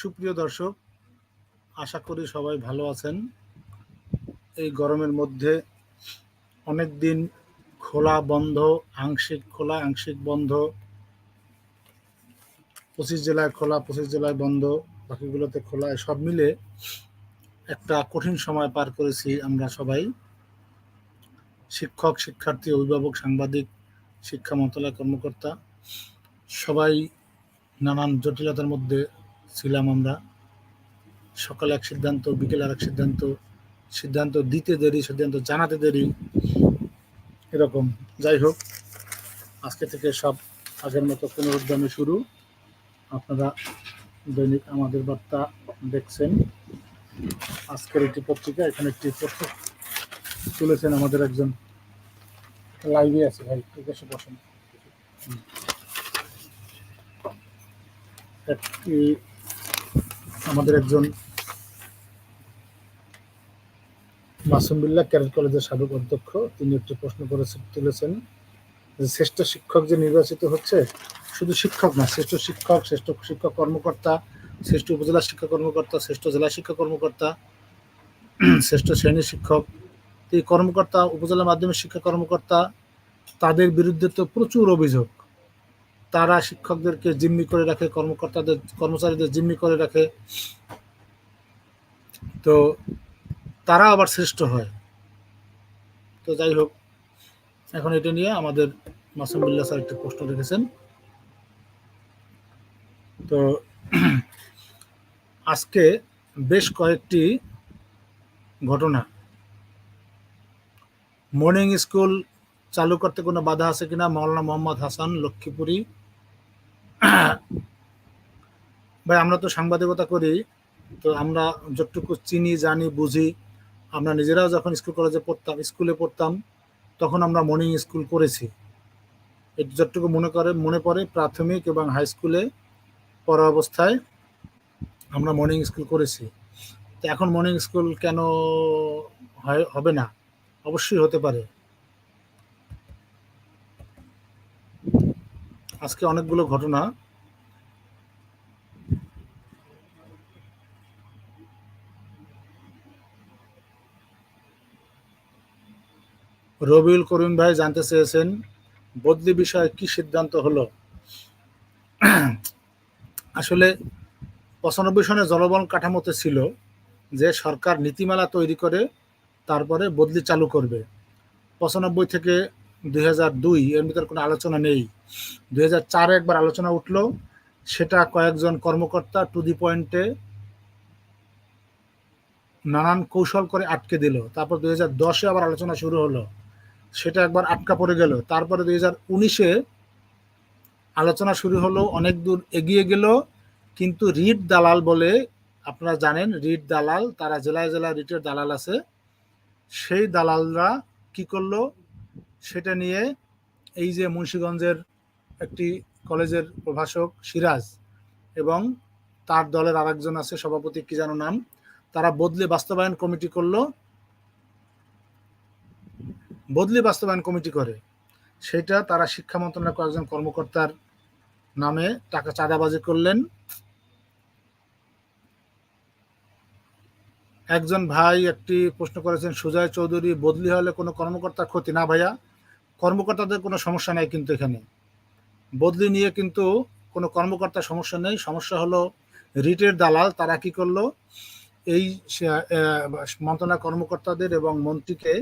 সুপ্রিয় দর্শক, আশা করি সবাই ভালো আছেন। এই গরমের মধ্যে অনেক দিন খোলা বন্ধ, আংশিক খোলা, আংশিক বন্ধ, পঁচিশ জেলায় খোলা, পঁচিশ জেলায় বন্ধ, বাকিগুলোতে খোলা, সব মিলে একটা কঠিন সময় পার করেছি আমরা সবাই। শিক্ষক, শিক্ষার্থী, অভিভাবক, সাংবাদিক, শিক্ষা মন্ত্রণালয় কর্মকর্তা, সবাই নানান জটিলতার মধ্যে ছিলাম আমরা। সকালে এক সিদ্ধান্ত, বিকেলে আর এক সিদ্ধান্ত সিদ্ধান্ত দিতে দেরি, সিদ্ধান্ত জানাতে দেরি, এরকম। যাই হোক, আজকে থেকে সব আগের মতো পুনরুদ্যমে শুরু। আপনারা দৈনিক আমাদের বার্তা দেখছেন। আজকের একটি পত্রিকা, এখানে একটি প্রশ্ন তুলেছেন আমাদের একজন লাইভে আছে ভাই ঠিক আছে বসেন একটি আমাদের একজন মাসুম বিল্লাহ ক্যারেট কলেজের সাবেক অধ্যক্ষ, তিনি একটি প্রশ্ন করে তুলেছেন যে শ্রেষ্ঠ শিক্ষক যে নির্বাচিত হচ্ছে, শুধু শিক্ষক না, শ্রেষ্ঠ শিক্ষক শ্রেষ্ঠ শিক্ষক কর্মকর্তা, শ্রেষ্ঠ উপজেলা শিক্ষা কর্মকর্তা, শ্রেষ্ঠ জেলা শিক্ষা কর্মকর্তা, শ্রেষ্ঠ শ্রেণি শিক্ষক এই কর্মকর্তা, উপজেলা মাধ্যমিক শিক্ষা কর্মকর্তা, তাদের বিরুদ্ধে তো প্রচুর অভিযোগ। তারা শিক্ষকদেরকে জিম্মি করে রাখে, কর্মকর্তাদের, কর্মচারীদের জিম্মি করে রাখে। তো তারা আবার শ্রেষ্ঠ হয়। তো যাই হোক, এখন এটা নিয়ে আমাদের মাসুমুল্লাহ স্যার একটি প্রশ্ন রেখেছেন। তো আজকে বেশ কয়েকটি ঘটনা। মর্নিং স্কুল চালু করতে কোনো বাধা আছে কিনা? মৌলানা মোহাম্মদ হাসান, লক্ষ্মীপুরি ভাই, আমরা তো সাংবাদিকতা করি, তো আমরা যতটুকু চিনি, জানি, বুঝি, আমরা নিজেরাও যখন স্কুল কলেজে পড়তাম স্কুলে পড়তাম, তখন আমরা মর্নিং স্কুল করেছি। এটি যতটুকু মনে করে, মনে পড়ে, প্রাথমিক এবং হাই স্কুলে পড়া অবস্থায় আমরা মর্নিং স্কুল করেছি। তো এখন মর্নিং স্কুল কেন হয়, হবে না? অবশ্যই হতে পারে। আজকে অনেকগুলো ঘটনা। রবিউল করিম ভাই জানতে চেয়েছেন, বদলি বিষয়ে কি সিদ্ধান্ত হলো? আসলে পঁচানব্বই সনে জলবন কাঠামোতে ছিল যে সরকার নীতিমালা তৈরি করে তারপরে বদলি চালু করবে। পঁচানব্বই থেকে দুই হাজার দুই, এর ভিতর কোনো আলোচনা নেই। দুই হাজার চারে একবার আলোচনা উঠল, সেটা কয়েকজন কর্মকর্তা টু দি পয়েন্টে নানান কৌশল করে আটকে দিল। তারপর দুই হাজার দশে আবার আলোচনা শুরু হলো। সেটা একবার আটকা পড়ে গেল। তারপরে দুই হাজার উনিশে আলোচনা শুরু হলো, অনেক দূর এগিয়ে গেল। কিন্তু রিট দালাল বলে, আপনারা জানেন, রিট দালাল, তারা জেলায় জেলায় রিটের দালাল আছে। সেই দালালরা কি করল? সেটা নিয়ে এই যে মুন্সীগঞ্জের একটি কলেজের প্রভাষক সিরাজ এবং তার দলের আরেকজন আছে সভাপতি, কি যেন নাম, তারা বদলি বাস্তবায়ন কমিটি করল। বদলি বাস্তবায়ন কমিটি করে। সেটা তারা শিক্ষা মন্ত্রণালয় কয়েকজন কর্মকর্তার নামে টাকা চাঁদাবাজি করলেন। একজন ভাই একটি প্রশ্ন করেছেন, সুজয় চৌধুরী বদলি হলে কোনো কর্মকর্তার ক্ষতি? না ভাইয়া, কর্মকর্তাদের কোনো সমস্যা নেই কিন্তু এখানে। বদলি নিয়ে কিন্তু কোনো কর্মকর্তার সমস্যা নেই। সমস্যা হলো রিটের দালাল, তারা কি করল? এই মন্ত্রণালয় কর্মকর্তাদের এবং মন্ত্রীকে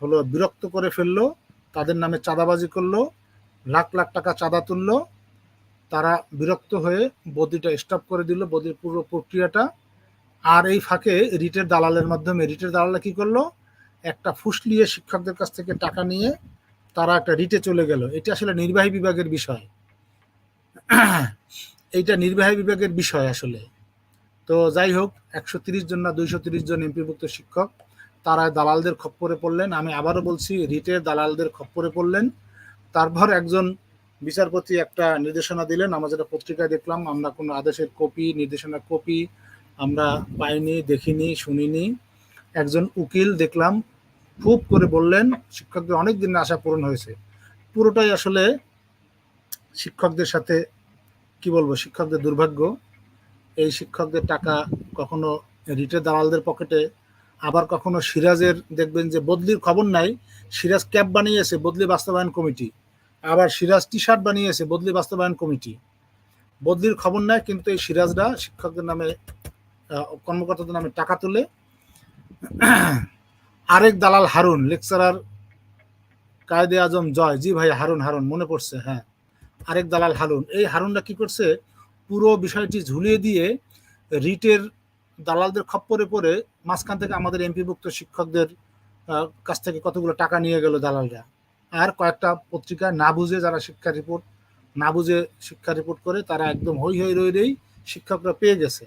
হলো বিরক্ত করে ফেলল, তাদের নামে চাঁদাবাজি করল, লাখ লাখ টাকা চাঁদা তুললো, তারা বিরক্ত হয়ে বদিটা স্টপ করে দিল বদির পুরো প্রক্রিয়াটা। আর এই ফাঁকে রিটের দালালের মাধ্যমে, রিটের দালালে কি করল? একটা ফুসলিয়ে শিক্ষকদের কাছ থেকে টাকা নিয়ে তারা একটা রিটে চলে গেল। এটা আসলে নির্বাহী বিভাগের বিষয়। এইটা নির্বাহী বিভাগের বিষয় আসলে। তো যাই হোক, একশো তিরিশ জন না দুইশো তিরিশ জন এমপিভুক্ত শিক্ষক, তারা দালালদের খপ্পরে পড়লেন। আমি আবারও বলছি রিটের দালালদের খপ্পরে পড়লেন। তারপর একজন বিচারপতি একটা নির্দেশনা দিলেন। আমরা যেটা পত্রিকায় দেখলাম, আমরা কোনো আদেশের কপি, নির্দেশনার কপি আমরা পাইনি, দেখিনি, শুনিনি। একজন উকিল দেখলাম, খুব করে বললেন, শিক্ষকদের অনেক দিনের আশা পূরণ হয়েছে। পুরোটাই আসলে শিক্ষকদের সাথে, কি বলব, শিক্ষকদের দুর্ভাগ্য। এই শিক্ষকদের টাকা কখনো রিটের দালালদের পকেটে, আবার কখনো সিরাজের দেখবেন যে বদলির খবর নাই। সিরাজ ক্যাব বানিয়েছে, বদলি বাস্তবায়ন কমিটি। আবার সিরাজ টি শার্ট বানিয়েছে, বদলি বাস্তবায়ন কমিটি। বদলির খবর নাই, কিন্তু এই সিরাজরা শিক্ষকদের নামে কর্মকর্তাদের নামে টাকা তুলে আরেক দালাল হারুন, লেকচারার কায়দে আজম জয়। জি ভাই, হারুন হারুন, মনে পড়ছে হ্যাঁ। আরেক দালাল হারুন, এই হারুনটা কি করছে? পুরো বিষয়টি ঝুলিয়ে দিয়ে রিটের দালালদের খপ্পরে পড়ে মাঝখান থেকে আমাদের এমপিভুক্ত শিক্ষকদের কাছ থেকে কতগুলো টাকা নিয়ে গেল দালালরা। আর কয়েকটা পত্রিকা না বুঝে যারা শিক্ষা রিপোর্ট, না বুঝে শিক্ষা রিপোর্ট করে, তারা একদম হই হই রই শিক্ষকরা পেয়ে গেছে।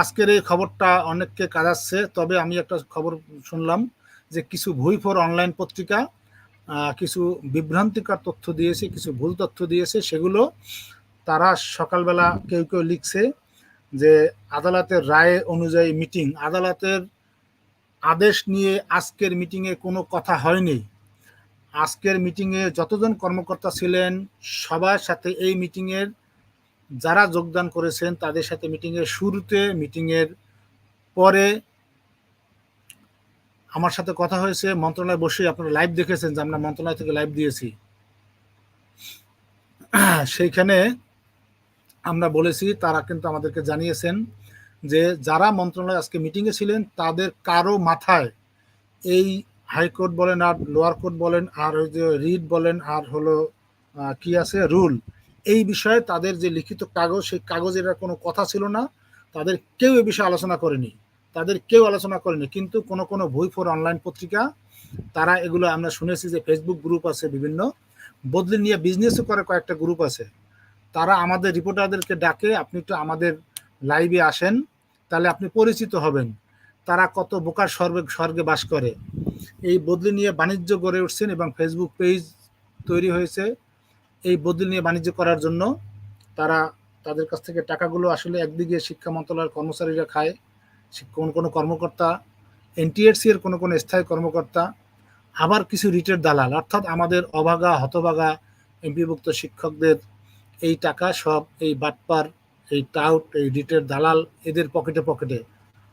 আজকের এই খবরটা অনেককে কাজাচ্ছে, তবে আমি একটা খবর শুনলাম যে কিছু ভুইফোর অনলাইন পত্রিকা কিছু বিভ্রান্তিকর তথ্য দিয়েছে, কিছু ভুল তথ্য দিয়েছে, সেগুলো তারা সকালবেলা কেউ কেউ লিখছে যে আদালতের রায় অনুযায়ী মিটিং আদালতের আদেশ নিয়ে আজকের মিটিংয়ে কোনো কথা হয়নি। আজকের মিটিংয়ে যতজন কর্মকর্তা ছিলেন, সবার সাথে এই মিটিংয়ের যারা যোগদান করেছেন, তাদের সাথে মিটিংয়ের শুরুতে, মিটিংয়ের পরে আমার সাথে কথা হয়েছে। মন্ত্রণালয় বসে আপনারা লাইভ দেখেছেন যে আমরা মন্ত্রণালয় থেকে লাইভ দিয়েছি। সেইখানে আমরা বলেছি, তারা কিন্তু আমাদেরকে জানিয়েছেন যে যারা মন্ত্রণালয় আজকে মিটিংয়ে ছিলেন, তাদের কারও মাথায় এই হাইকোর্ট বলেন আর লোয়ার কোর্ট বলেন, আর ওই যে রিড বলেন, আর হলো কি আছে? রুল এই বিষয়ে তাদের যে লিখিত কাগজ, সেই কাগজের কোনো কথা ছিল না। তাদের কেউ এ বিষয়ে আলোচনা করেনি। তাদের কেউ আলোচনা করেনি। কিন্তু কোনো কোনো বই ফোর অনলাইন পত্রিকা, তারা এগুলো আমরা শুনেছি যে ফেসবুক গ্রুপ আছে বিভিন্ন। বদলি নিয়ে বিজনেসও করে কয়েকটা গ্রুপ আছে। তারা আমাদের রিপোর্টারদেরকে ডাকে, আপনি একটু আমাদের লাইভে আসেন, তাহলে আপনি পরিচিত হবেন। তারা কত বোকার স্বর্গে স্বর্গে বাস করে। এই বদলি নিয়ে বাণিজ্য গড়ে উঠছেন এবং ফেসবুক পেজ তৈরি হয়েছে। এই বদল নিয়ে বাণিজ্য করার জন্য তারা তাদের কাছ থেকে টাকাগুলো আসলে একদিকে শিক্ষা মন্ত্রণালয়ের কর্মচারীরা খায় কোন কোনো কর্মকর্তা এনটিএসসি এর কোনো কোনো স্থায়ী কর্মকর্তা, আবার কিছু রিটের দালাল, অর্থাৎ আমাদের অভাগা, হতভাগা এমপিভুক্ত শিক্ষকদের এই টাকা সব, এই বাটপার, এই টাউট, এই রিটের দালাল এদের পকেটে পকেটে।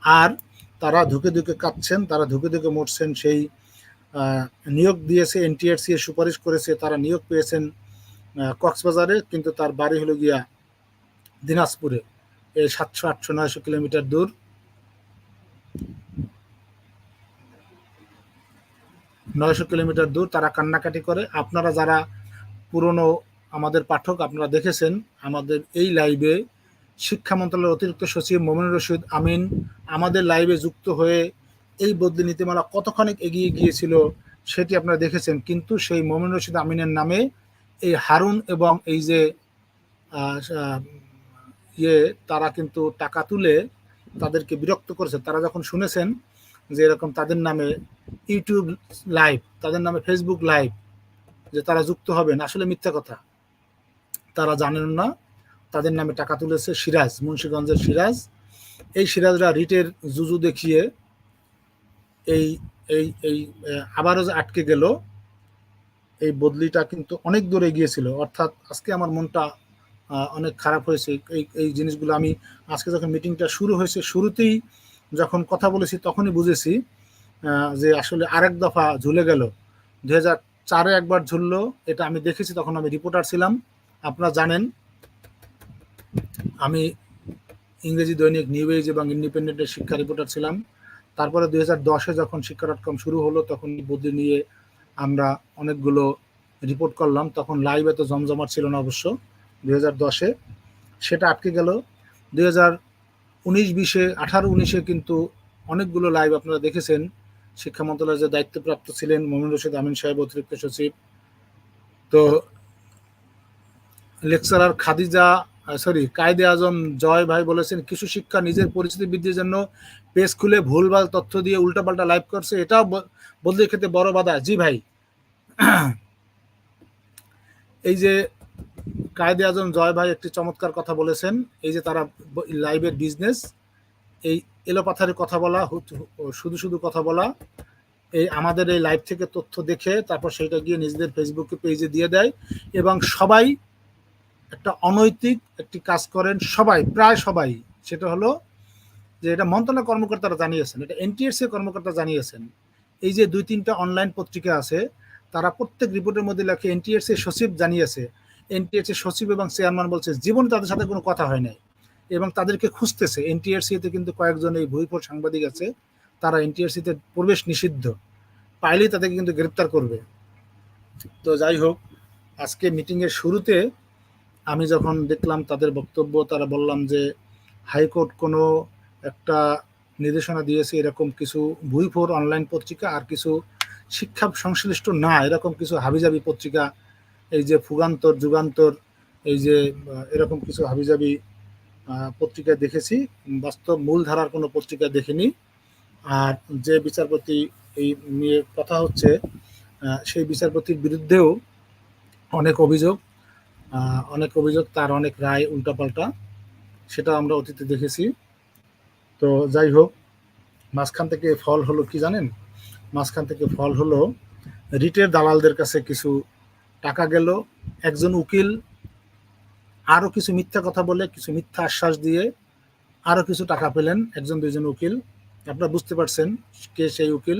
আর তারা ধুকে ধুকে কাঁদছেন, তারা ধুকে ধুকে মরছেন, সেই নিয়োগ দিয়েছে এনটিআরসি এর সুপারিশ করেছে, তারা নিয়োগ পেয়েছেন কক্সবাজারে, কিন্তু তার বাড়ি হলো গিয়া দিনাজপুরে। এই সাতশো, আটশো, নয়শো কিলোমিটার দূর। নয়শো কিলোমিটার দূর তারা কান্নাকাটি করে। আপনারা যারা পুরনো আমাদের পাঠক, আপনারা দেখেছেন আমাদের এই লাইভে শিক্ষা মন্ত্রণালয়ের অতিরিক্ত সচিব মোমিনুর রশিদ আমিন আমাদের লাইভে যুক্ত হয়ে এই বদলি নীতিমালা কতখানিক এগিয়ে গিয়েছিল সেটি আপনারা দেখেছেন, কিন্তু সেই মোমিন রশিদ আমিনের নামে এই হারুন এবং এই যে ইয়ে তারা কিন্তু টাকা তুলে তাদেরকে বিরক্ত করেছে। তারা যখন শুনেছেন যে এরকম তাদের নামে ইউটিউব লাইভ, তাদের নামে ফেসবুক লাইভ যে তারা যুক্ত হবেন, আসলে মিথ্যা কথা। তারা জানেন না, তাদের নামে টাকা তুলেছে সিরাজ, মুন্সীগঞ্জের সিরাজ। এই সিরাজরা রিটের জুজু দেখিয়ে এই এই এই আবারও আটকে গেল এই বদলিটা কিন্তু অনেক দূরে গিয়েছিল অর্থাৎ আজকে আমার মনটা অনেক খারাপ হয়েছে। এই এই জিনিসগুলো আমি আজকে যখন মিটিংটা শুরু হয়েছে, শুরুতেই যখন কথা বলেছি তখনই বুঝেছি যে আসলে আরেক দফা ঝুলে গেল। দু চারে একবার ঝুললো, এটা আমি দেখেছি, তখন আমি রিপোর্টার ছিলাম। আপনারা জানেন, আমি ইংরেজি দৈনিক নিউ এজ এবং ইন্ডিপেন্ডেন্টের শিক্ষা রিপোর্টার ছিলাম। তারপরে দুই হাজার দশে যখন শিক্ষা ডট কম শুরু হলো, তখন বদলি নিয়ে আমরা অনেকগুলো রিপোর্ট করলাম, তখন লাইভ এত জমজমাট ছিল না অবশ্য, দুই হাজার দশে। সেটা আটকে গেল। দুই হাজার উনিশ বিশে, আঠারো উনিশে কিন্তু অনেকগুলো লাইভ আপনারা দেখেছেন। শিক্ষা মন্ত্রণালয়ের যে দায়িত্বপ্রাপ্ত ছিলেন মোমিন রশিদ আমিন সাহেব, অতিরিক্ত সচিব। তো লেকচারার খাদিজা সরি কায়দে আজম জয় ভাই বলেছেন, কিছু শিক্ষা নিজের পরিচিতি বৃদ্ধির জন্য পেজ খুলে ভুলভাল তথ্য দিয়ে উল্টাপাল্টা লাইভ করছে, এটাও বদলে খেতে বড় বাধা। জি ভাই। এই যে কায়দে আজম জয় ভাই একটি চমৎকার কথা বলেছেন, এই যে তারা লাইভের বিজনেস এই এলোপাথারে কথা বলা শুধু শুধু কথা বলা, এই আমাদের এই লাইভ থেকে তথ্য দেখে তারপর সেটা গিয়ে নিজেদের ফেসবুকে পেজে দিয়ে দেয় এবং সবাই একটা অনৈতিক একটি কাজ করেন সবাই, প্রায় সবাই। সেটা হলো যে এটা মন্ত্রণালয় কর্মকর্তারা জানিয়েছেন, এটা এনটিএসসি কর্মকর্তা জানিয়েছেন। এই যে দুই তিনটা অনলাইন পত্রিকা আছে, তারা প্রত্যেক রিপোর্টের মধ্যে লেখে এনটিএসসি সচিব জানিয়েছে। এনটিএসসি সচিব এবং চেয়ারম্যান বলছে, জীবনে তাদের সাথে কোনো কথা হয় নাই। এবং তাদেরকে খুঁজতেছে। এনটিআরসিতে কিন্তু কয়েকজন এই ভুইফোর সাংবাদিক আছে, তারা এনটিআরসিতে প্রবেশ নিষিদ্ধ। পাইলেই তাদেরকে কিন্তু গ্রেপ্তার করবে। তো যাই হোক, আজকে মিটিংয়ের শুরুতে আমি যখন দেখলাম তাদের বক্তব্য, তারা বললাম যে হাইকোর্ট কোনো একটা নির্দেশনা দিয়েছে এরকম কিছু ভুইফোর অনলাইন পত্রিকা আর কিছু শিক্ষা সংশ্লিষ্ট না, এরকম কিছু হাবিজাবি পত্রিকা, এই যে ফুগান্তর, যুগান্তর, এই যে এরকম কিছু হাবিজাবি পত্রিকা দেখেছি। বাস্তব মূলধারার কোনো পত্রিকা দেখিনি। আর যে বিচারপতি এই নিয়ে কথা হচ্ছে সেই বিচারপতির বিরুদ্ধেও অনেক অভিযোগ অনেক অভিযোগ, তার অনেক রায় উল্টাপাল্টা সেটা আমরা অতীতে দেখেছি। তো যাই হোক, মাঝখান থেকে ফল হলো কি জানেন? মাঝখান থেকে ফল হলো, রিটের দালালদের কাছে কিছু টাকা গেল, একজন উকিল আরও কিছু মিথ্যা কথা বলে, কিছু মিথ্যা আশ্বাস দিয়ে আরও কিছু টাকা পেলেন একজন, দুইজন উকিল। আপনারা বুঝতে পারছেন কে সেই উকিল।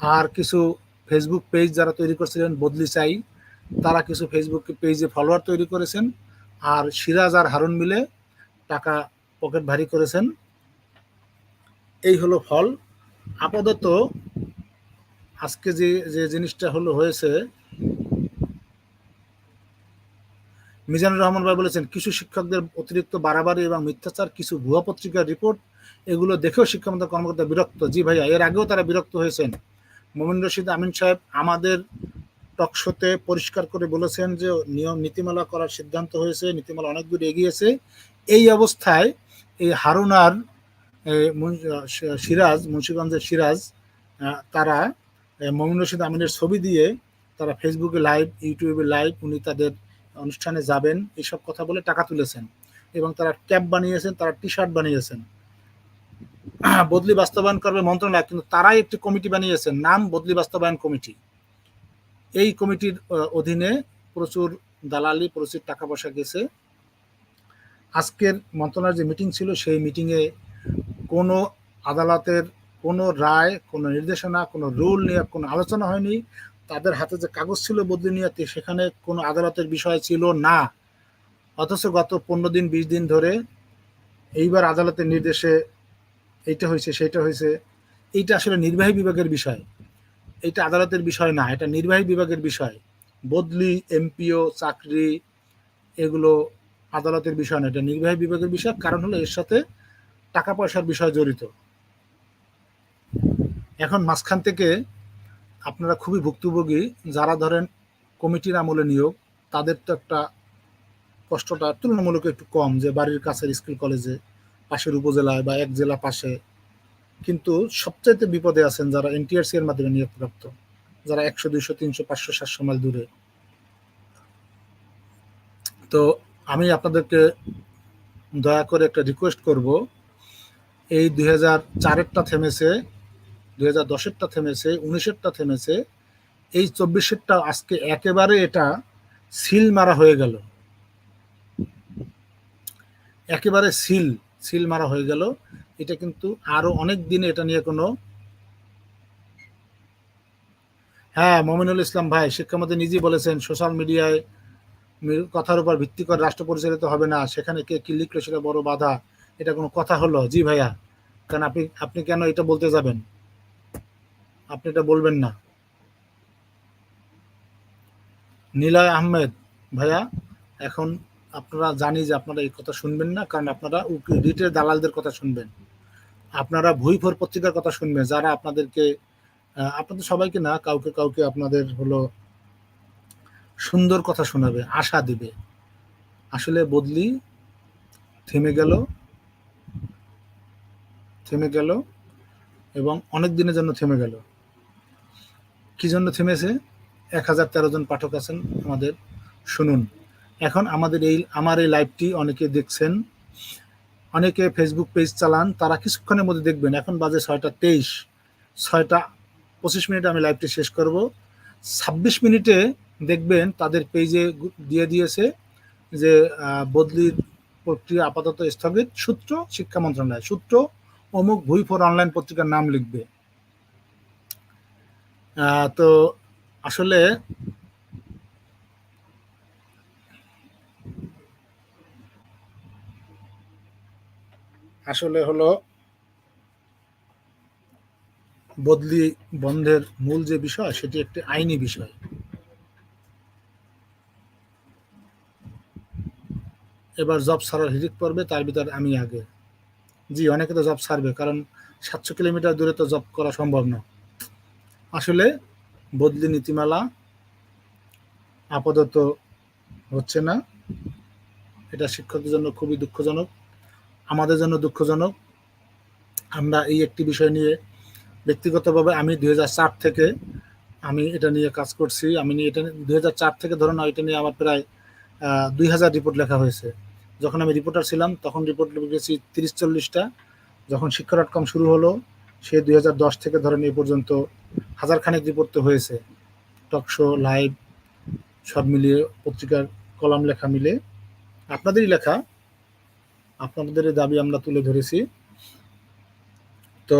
আর কিছু ফেসবুক পেজ যারা তৈরি করছিলেন, বদলি চাই তারা কিছু ফেসবুক পেজে ফলোয়ার তৈরি করেছেন আর সিরাজ আর হারুন মিলে টাকা পকেট ভারী করেছেন। এই হলো ফল। আপাতত আজকে যে যে জিনিসটা হলো হয়েছে, মিজানুর রহমান ভাই বলেছেন, কিছু শিক্ষকদের অতিরিক্ত বাড়াবাড়ি এবং মিথ্যাচার, কিছু ভুয়া পত্রিকার রিপোর্ট এগুলো দেখেও শিক্ষামন্ত্রী কর্মকর্তা বিরক্ত। জি ভাইয়া, এর আগেও তারা বিরক্ত হয়েছেন। মোমিন রশিদ, আমিন সাহেব, আমাদের টকশোতে পরিষ্কার করে বলেছেন যে নিয়ম নীতিমালা করার সিদ্ধান্ত হয়েছে, নীতিমালা অনেক দূর এগিয়েছে এই অবস্থায় এই হারুনার সিরাজ, মুন্সীগঞ্জের সিরাজ তারা মমিন রশিদ আমিনের ছবি দিয়ে তারা ফেসবুকে লাইভ, ইউটিউবে লাইভ উনি তাদের অনুষ্ঠানে যাবেন এইসব কথা বলে টাকা তুলেছেন এবং তারা ক্যাপ বানিয়েছেন, তারা টি শার্ট বানিয়েছেন। বদলি বাস্তবায়ন করবে মন্ত্রণালয়, কিন্তু তারাই একটি কমিটি বানিয়েছেন, নাম বদলি বাস্তবায়ন কমিটি। এই কমিটির অধীনে প্রচুর দালালি, প্রচুর টাকা পয়সা গেছে। আজকের মন্ত্রণালয়ের যে মিটিং ছিল, সেই মিটিংয়ে কোনো আদালতের কোনো রায়, কোনো নির্দেশনা, কোনো রুল নিয়ে কোনো আলোচনা হয়নি। তাদের হাতে যে কাগজ ছিল বদলি নিয়ে সেখানে কোনো আদালতের বিষয় ছিল না। অথচ গত পনেরো দিন, বিশ দিন ধরে এইবার আদালতের নির্দেশে এইটা হয়েছে, সেটা হয়েছে। এইটা আসলে নির্বাহী বিভাগের বিষয়। এইটা আদালতের বিষয় না, এটা নির্বাহী বিভাগের বিষয়। বদলি, এমপিও, চাকরি, এগুলো আদালতের বিষয় না, এটা নির্বাহী বিভাগের বিষয়। কারণ হলো এর সাথে টাকা পয়সার বিষয় জড়িত। এখন মাঝখান থেকে আপনারা খুবই ভুক্তভোগী, যারা ধরেন কমিটির আমলে নিয়োগ, তাদের তো একটা কষ্টটা তুলনামূলক একটু কম যে বাড়ির কাছের স্কুল কলেজে, পাশের উপজেলায় বা এক জেলা পাশে কিন্তু সবচাইতে বিপদে আছেন যারা এনটিআরসি এর মাধ্যমে নিয়োগপ্রাপ্ত, যারা একশো, দুইশো, তিনশো, পাঁচশো, সাতশো মাইল দূরে। তো আমি আপনাদেরকে দয়া করে একটা রিকোয়েস্ট করব, এই দুই হাজার চারেরটা থেমেছে, দুই হাজার দশেরটা থেমেছে, উনিশেরটা থেমেছে, এই চব্বিশেরটা আজকে একেবারে এটা সিল মারা হয়ে গেল। একেবারে সিল সিল মারা হয়ে গেল। এটা কিন্তু আরও অনেক দিন এটা নিয়ে কোনো হ্যাঁ মমিনুল ইসলাম ভাই, শিক্ষামন্ত্রী নিজেই বলেছেন, সোশ্যাল মিডিয়ায় কথার উপর ভিত্তি করে রাষ্ট্র পরিচালিত হবে না। সেখানে কে কি লিখলো সেটা বড় বাধা। এটা কোনো কথা হলো? জি ভাইয়া। কারণ আপনি আপনি কেন এটা বলতে যাবেন? আপনি এটা বলবেন না। নীলয় আহমেদ, ভাইয়া, এখন আপনারা জানি যে আপনারা এই কথা শুনবেন না, কারণ আপনারা রিটের দালালদের কথা শুনবেন। আপনারা ভুইফোর পত্রিকার কথা শুনবেন, যারা আপনাদেরকে আপনাদের সবাইকে না, কাউকে কাউকে আপনাদের হলো সুন্দর কথা শোনাবে, আশা দিবে। আসলে বদলি থেমে গেল থেমে গেল এবং অনেক দিনের জন্য থেমে গেল। কি জন্য থেমেছে? এক হাজার তেরো জন পাঠক আছেন আমাদের, শুনুন। এখন আমাদের এই, আমার এই লাইভটি অনেকে দেখছেন। অনেকে ফেসবুক পেজ চালান, তারা কিছুক্ষণের মধ্যে দেখবেন, এখন বাজে ছয়টা তেইশ, ছয়টা পঁচিশ মিনিটে আমি লাইভটি শেষ করব। ছাব্বিশ মিনিটে দেখবেন তাদের পেজে দিয়ে দিয়েছে যে বদলির প্রক্রিয়া আপাতত স্থগিত। সূত্র শিক্ষা মন্ত্রণালয়। সূত্র অমুক ভুই ফোর অনলাইন পত্রিকার নাম লিখবে। তো আসলে আসলে হলো বদলি বন্ধের মূল যে বিষয়, সেটি একটি আইনি বিষয়। এবার জব ছাড়ার হিরিক পড়বে, তার ভিতরে আমি আগে। জি, অনেকে তো জব ছাড়বে, কারণ সাতশো কিলোমিটার দূরে তো জব করা সম্ভব না। আসলে বদলি নীতিমালা আপাতত হচ্ছে না। এটা শিক্ষকদের জন্য খুবই দুঃখজনক। আমাদের জন্য দুঃখজনক। আমরা এই একটি বিষয় নিয়ে ব্যক্তিগতভাবে আমি দুই থেকে আমি এটা নিয়ে কাজ করছি। আমি এটা দুই হাজার চার থেকে ধরুন এটা নিয়ে আমার প্রায় দুই হাজার রিপোর্ট লেখা হয়েছে। যখন আমি রিপোর্টার ছিলাম, তখন রিপোর্ট লিখেছি তিরিশ চল্লিশটা। যখন শিক্ষা ডট কম শুরু হলো, সে দুই হাজার দশ থেকে ধরেন এই পর্যন্ত হাজার খানেক রিপোর্ট তো হয়েছে। টক শো লাইভ সব মিলিয়ে পত্রিকার কলাম লেখা মিলে আপনাদেরই লেখা। আপনাদের দাবি আমরা তুলে ধরেছি। তো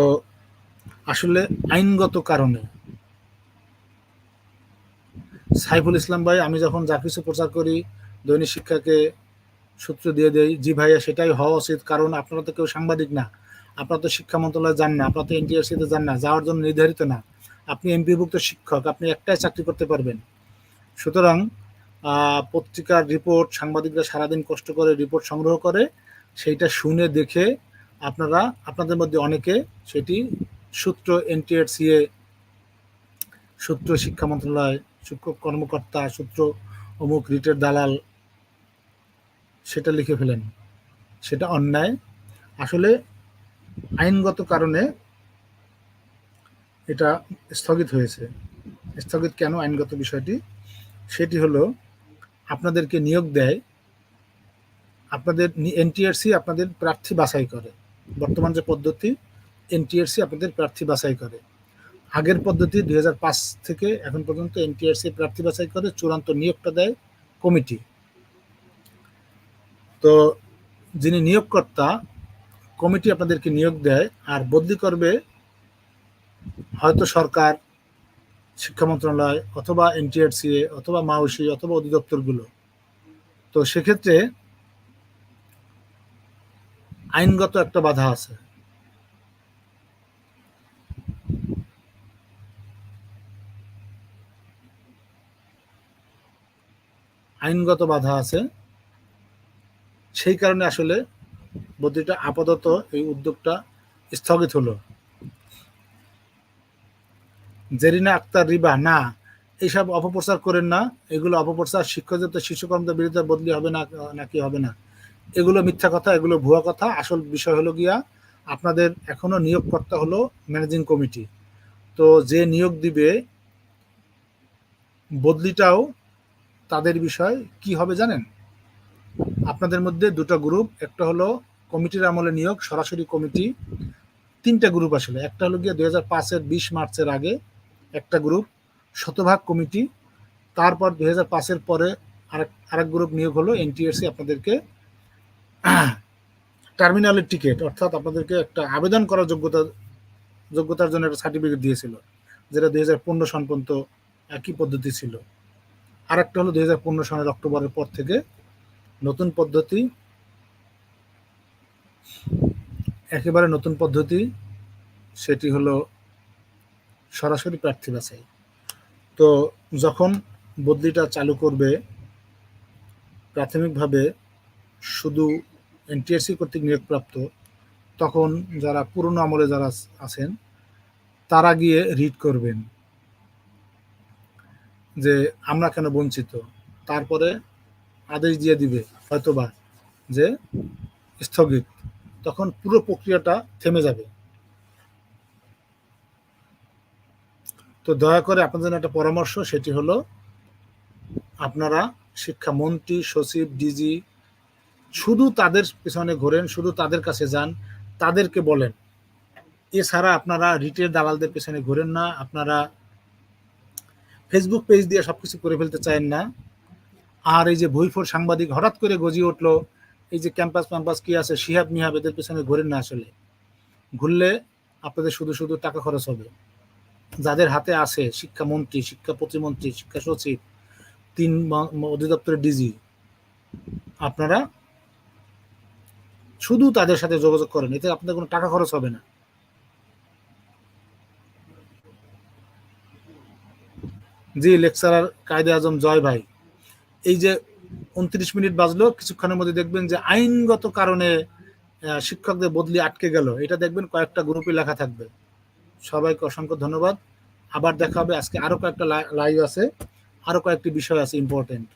আসলে আইনগত কারণে সাইফুল ইসলাম ভাই, আমি যখন যা কিছু প্রচার করি, দৈনিক শিক্ষাকে সূত্র দিয়ে দেই, জি ভাইয়া, সেটাই হওয়া উচিত। কারণ আপনারা তো কেউ সাংবাদিক না, আপনারা তো শিক্ষা মন্ত্রণালয়ে যান না, আপনারা তো এনটিআরসিতে যান না, যাওয়ার জন্য নির্ধারিত না। আপনি এমপিভুক্ত শিক্ষক, আপনি একটাই চাকরি করতে পারবেন। সুতরাং পত্রিকার রিপোর্ট, সাংবাদিকরা সারাদিন কষ্ট করে রিপোর্ট সংগ্রহ করে সেইটা শুনে দেখে আপনারা, আপনাদের মধ্যে অনেকে সেটি সূত্র এনটিআরসিএ সূত্র শিক্ষা মন্ত্রণালয় শিক্ষক কর্মকর্তা, সূত্র অমুক রিটের দালাল, সেটা লিখে ফেলেন। সেটা অন্যায়। আসলে আইনগত কারণে এটা স্থগিত হয়েছে। স্থগিত কেন আইনগত বিষয়টি? সেটি হলো, আপনাদেরকে নিয়োগ দেয় আপনাদের এনটিআরসি আপনাদের প্রার্থী বাছাই করে। বর্তমান যে পদ্ধতি এনটিআরসি আপনাদের প্রার্থী বাছাই করে। আগের পদ্ধতি দুই হাজার পাঁচ থেকে এখন পর্যন্ত এনটিআরসি প্রার্থী বাছাই করে, চূড়ান্ত নিয়োগটা দেয় কমিটি। তো যিনি নিয়োগকর্তা, কমিটি আপনাদেরকে নিয়োগ দেয়, আর বদলি করবে হয়তো সরকার, শিক্ষা মন্ত্রণালয়, অথবা এনটিআরসিএ অথবা মাউসি, অথবা অধিদপ্তরগুলো। তো সেক্ষেত্রে আইনগত একটা বাধা আছে। আইনগত বাধা আছে। সেই কারণে আসলে বদলিটা আপাতত এই উদ্যোগটা স্থগিত হলো। জেরিনা আক্তার রিবা, না, এইসব অপপ্রচার করেন না। এগুলো অপপ্রচার, শিক্ষকদের তো শিশু কর্মদের বিরুদ্ধে বদলি হবে না, নাকি হবে না? এগুলো মিথ্যা কথা, এগুলো ভুয়া কথা। আসল বিষয় হলো গিয়া, আপনাদের এখনও নিয়োগকর্তা হলো ম্যানেজিং কমিটি। তো যে নিয়োগ দিবে, বদলিটাও তাদের বিষয়। কি হবে জানেন? আপনাদের মধ্যে দুটো গ্রুপ, একটা হলো কমিটির আমলে নিয়োগ, সরাসরি কমিটি। তিনটা গ্রুপ আসলে। একটা হলো গিয়ে দুই হাজার পাঁচের বিশ মার্চের আগে একটা গ্রুপ, শতভাগ কমিটি। তারপর দুই হাজার পাঁচের পরে আরেক আরেক গ্রুপ নিয়োগ হলো এনটিএসসি আপনাদেরকে টার্মিনালের টিকিট অর্থাৎ আপনাদেরকে একটা আবেদন করার যোগ্যতা, যোগ্যতার জন্য একটা সার্টিফিকেট দিয়েছিল, যেটা দুই হাজার পনেরো সন পর্যন্ত একই পদ্ধতি ছিল। আর একটা হলো দুই হাজার পনেরো সনের অক্টোবরের পর থেকে নতুন পদ্ধতি, একেবারে নতুন পদ্ধতি, সেটি হলো সরাসরি প্রার্থী বাছাই। তো যখন বদলিটা চালু করবে, প্রাথমিকভাবে শুধু এনটিএসসি কর্তৃক নিয়োগপ্রাপ্ত, তখন যারা পুরনো আমলে যারা আছেন, তারা গিয়ে রিড করবেন যে আমরা কেন বঞ্চিত। তারপরে আদেশ দিয়ে দিবে, হয়তোবা যে স্থগিত। তখন পুরো প্রক্রিয়াটা থেমে যাবে। তো দয়া করে আপনাদের একটা পরামর্শ, সেটি হলো আপনারা শিক্ষামন্ত্রী, সচিব, ডিজি শুধু তাদের পেছনে ঘোরেন, শুধু তাদের কাছে যান, তাদেরকে বলেন। এছাড়া আপনারা রিটেল দালালদের পেছনে ঘোরেন না, আপনারা ফেসবুক পেজ দিয়ে সবকিছু করে ফেলতে চান না। আর এই যে ভুইফোর সাংবাদিক হঠাৎ করে গজিয়ে উঠল, এই যে ক্যাম্পাস ম্যাম্পাস কি আছে, শিহাব মিহাব এদের পেছনে ঘোরেন না আসলে। ঘুরলে আপনাদের শুধু শুধু টাকা খরচ হবে। যাদের হাতে আছে শিক্ষামন্ত্রী, শিক্ষা প্রতিমন্ত্রী, শিক্ষা সচিব, তিন অধিদপ্তরের ডিজি, আপনারা শুধু তাদের সাথে যোগাযোগ করেন, এতে আপনাদের কোনো টাকা খরচ হবে না। জি, লেকচারার কায়দে আজম জয় ভাই। এই যে উনত্রিশ মিনিট বাজলো, কিছুক্ষণের মধ্যে দেখবেন যে আইনগত কারণে শিক্ষকদের বদলি আটকে গেল। এটা দেখবেন কয়েকটা গ্রুপে লেখা থাকবে। সবাইকে অসংখ্য ধন্যবাদ। আবার দেখা হবে, আজকে আরও কয়েকটা লাইভ আছে, আরও কয়েকটি বিষয় আছে ইম্পর্টেন্ট